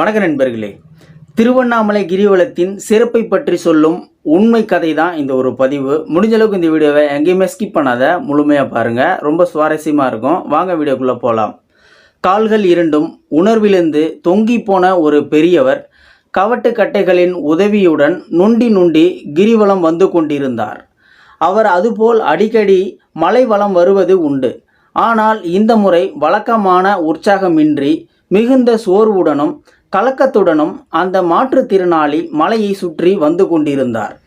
வணக்க நண்பர்களே திருவண்ணாமலை கிரிவலத்தின் சிறப்பை பற்றி சொல்லும் உண்மை கதை தான் இந்த ஒரு பதிவு. முடிஞ்ச அளவுக்கு இந்த வீடியோவை எங்கேயுமே ஸ்கிப் பண்ணாத முழுமையாக பாருங்கள் ரொம்ப சுவாரஸ்யமாக இருக்கும். வாங்க வீடியோக்குள்ளே போகலாம் கால்கள் இரண்டும் உணர்விலிருந்து தொங்கி போன ஒரு பெரியவர் கவட்டு கட்டைகளின் உதவியுடன் நுண்டி நுண்டி கிரிவலம் வந்து கொண்டிருந்தார். அவர் அதுபோல் அடிக்கடி மலை வளம் வருவது உண்டு. ஆனால் இந்த முறை வழக்கமான உற்சாகமின்றி மிகுந்த சோர்வுடனும் கலக்கத்துடனும் அந்த மாற்றுத்திறனாளி மலையை சுற்றி வந்து கொண்டிருந்தார்.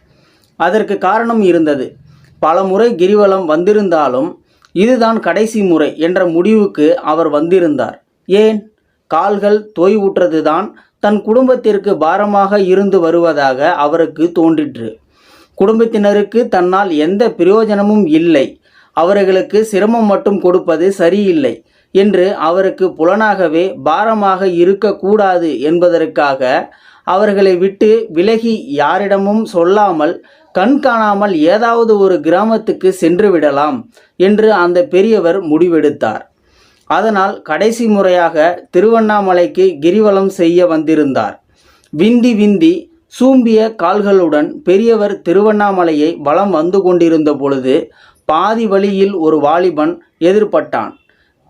அதற்கு காரணம் இருந்தது. பல முறை கிரிவலம் வந்திருந்தாலும் இதுதான் கடைசி முறை என்ற முடிவுக்கு அவர் வந்திருந்தார். ஏன்? கால்கள் தொய்வுற்றதுதான் தன் குடும்பத்திற்கு பாரமாக இருந்து வருவதாக அவருக்கு தோன்றிற்று. குடும்பத்தினருக்கு தன்னால் எந்த பிரயோஜனமும் இல்லை. அவர்களுக்கு சிரமம் மட்டும் கொடுப்பது சரியில்லை. என்று அவருக்கு புலனாகவே பாரமாக இருக்கக்கூடாது என்பதற்காக அவர்களை விட்டு விலகி யாரிடமும் சொல்லாமல் கண் காணாமல் ஏதாவது ஒரு கிராமத்துக்கு சென்று விடலாம் என்று அந்த பெரியவர் முடிவெடுத்தார். அதனால் கடைசி முறையாக திருவண்ணாமலைக்கு கிரிவலம் செய்ய வந்திருந்தார். விந்தி விந்தி சூம்பிய கால்களுடன் பெரியவர் திருவண்ணாமலையை வலம் வந்து கொண்டிருந்த பொழுது பாதி வழியில் ஒரு வாலிபன் எதிர்பட்டான்.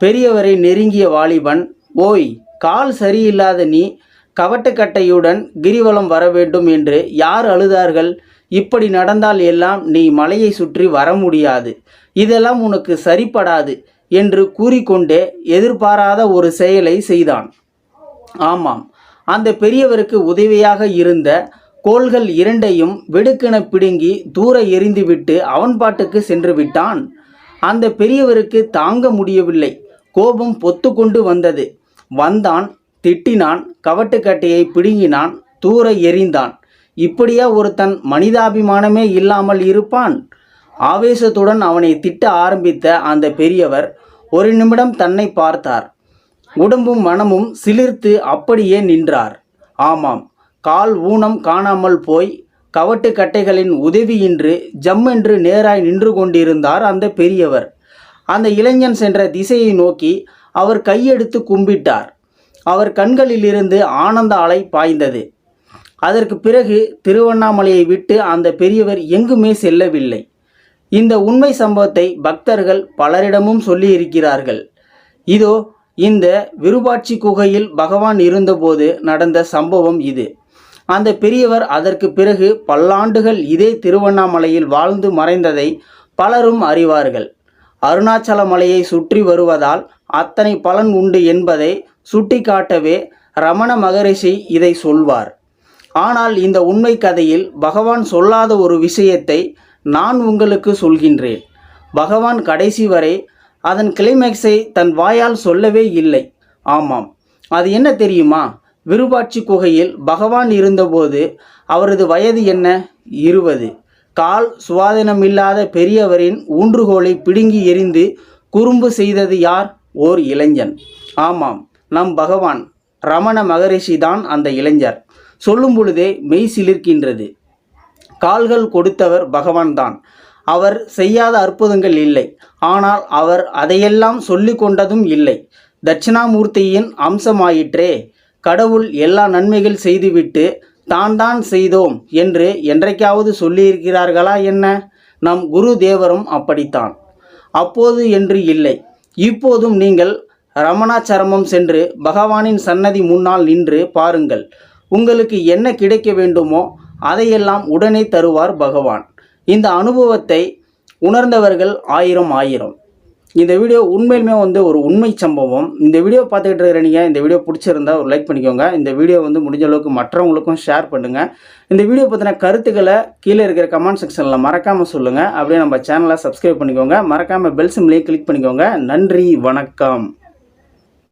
பெரியவரை நெருங்கிய வாலிபன் ஓய் கால் சரியில்லாத நீ கவட்டுக்கட்டையுடன் கிரிவலம் வர வேண்டும் என்று யார் அழுதார்கள்? இப்படி நடந்தால் எல்லாம் நீ மலையை சுற்றி வர முடியாது. இதெல்லாம் உனக்கு சரிப்படாது என்று கூறிக்கொண்டே எதிர்பாராத ஒரு செயலை செய்தான். ஆமாம் அந்த பெரியவருக்கு உதவியாக இருந்த கோள்கள் இரண்டையும் வெடுக்கென பிடுங்கி தூர எறிந்துவிட்டு அவன் பாட்டுக்கு சென்று விட்டான். அந்த பெரியவருக்கு தாங்க முடியவில்லை. கோபம் பொத்து கொண்டு வந்தது. வந்தான் திட்டினான் கவட்டுக்கட்டையை பிடுங்கினான் தூர எறிந்தான். இப்படியா ஒருத்தன் மனிதாபிமானமே இல்லாமல் இருப்பான்? ஆவேசத்துடன் அவனை திட்ட ஆரம்பித்த அந்த பெரியவர் ஒரு நிமிடம் தன்னை பார்த்தார். உடம்பும் மனமும் சிலிர்த்து அப்படியே நின்றார். ஆமாம் கால் ஊனம் காணாமல் போய் கவட்டு கட்டைகளின் உதவியின்றி ஜம்மென்று நேராய் நின்று கொண்டிருந்தார் அந்த பெரியவர். அந்த இளைஞன் சென்ற திசையை நோக்கி அவர் கையெடுத்து கும்பிட்டார். அவர் கண்களிலிருந்து ஆனந்த அலை பாய்ந்தது. அதற்கு பிறகு திருவண்ணாமலையை விட்டு அந்த பெரியவர் எங்குமே செல்லவில்லை. இந்த உண்மை சம்பவத்தை பக்தர்கள் பலரிடமும் சொல்லியிருக்கிறார்கள். இதோ இந்த விருபாட்சி குகையில் பகவான் இருந்தபோது நடந்த சம்பவம் இது. அந்த பெரியவர் அதற்கு பிறகு பல்லாண்டுகள் இதே திருவண்ணாமலையில் வாழ்ந்து மறைந்ததை பலரும் அறிவார்கள். அருணாச்சல மலையை சுற்றி வருவதால் அத்தனை பலன் உண்டு என்பதை சுட்டிக்காட்டவே ரமண மகரிஷி இதை சொல்வார். ஆனால் இந்த உண்மை கதையில் பகவான் சொல்லாத ஒரு விஷயத்தை நான் உங்களுக்கு சொல்கின்றேன். பகவான் கடைசி வரை அதன் கிளைமேக்ஸை தன் வாயால் சொல்லவே இல்லை. ஆமாம். அது என்ன தெரியுமா? விருபாட்சி குகையில் பகவான் இருந்தபோது அவரது வயது என்ன? இருபது. கால் சுவாதீனமில்லாத பெரியவரின் ஊன்றுகோலை பிடுங்கி எறிந்து குறும்பு செய்தது யார்? ஓர் இளைஞன். ஆமாம் நம் பகவான் ரமண மகரிஷி தான் அந்த இளைஞர். சொல்லும் பொழுதே மெய் சிலிர்க்கின்றது. கால்கள் கொடுத்தவர் பகவான் தான். அவர் செய்யாத அற்புதங்கள் இல்லை. ஆனால் அவர் அதையெல்லாம் சொல்லி கொண்டதும் இல்லை. தட்சிணாமூர்த்தியின் அம்சமாயிற்றே கடவுள் எல்லா நன்மைகள் செய்துவிட்டு தான் தான் செய்தோம் என்று என்றைக்காவது சொல்லியிருக்கிறார்களா என்ன? நம் குரு தேவரும் அப்படித்தான். அப்போது என்று இல்லை. இப்போதும் நீங்கள் ரமணாச்சரமம் சென்று பகவானின் சன்னதி முன்னால் நின்று பாருங்கள். உங்களுக்கு என்ன கிடைக்க வேண்டுமோ அதையெல்லாம் உடனே தருவார் பகவான். இந்த அனுபவத்தை உணர்ந்தவர்கள் ஆயிரம் ஆயிரம். இந்த வீடியோ உண்மையிலுமே வந்து ஒரு உண்மை சம்பவம். இந்த வீடியோ பார்த்துக்கிட்டு இருக்கிற நீங்கள் இந்த வீடியோ பிடிச்சிருந்தா ஒரு லைக் பண்ணிக்கோங்க. இந்த வீடியோ வந்து முடிஞ்ச அளவுக்கு மற்றவங்களுக்கும் ஷேர் பண்ணுங்கள் இந்த வீடியோ பற்றின கருத்துக்களை கீழே இருக்கிற கமெண்ட் செக்ஷனில் மறக்காமல் சொல்லுங்கள் அப்படியே நம்ம சேனலை சப்ஸ்கிரைப் பண்ணிக்கோங்க. மறக்காமல் பெல் சிம்லேயே கிளிக் பண்ணிக்கோங்க. நன்றி வணக்கம்.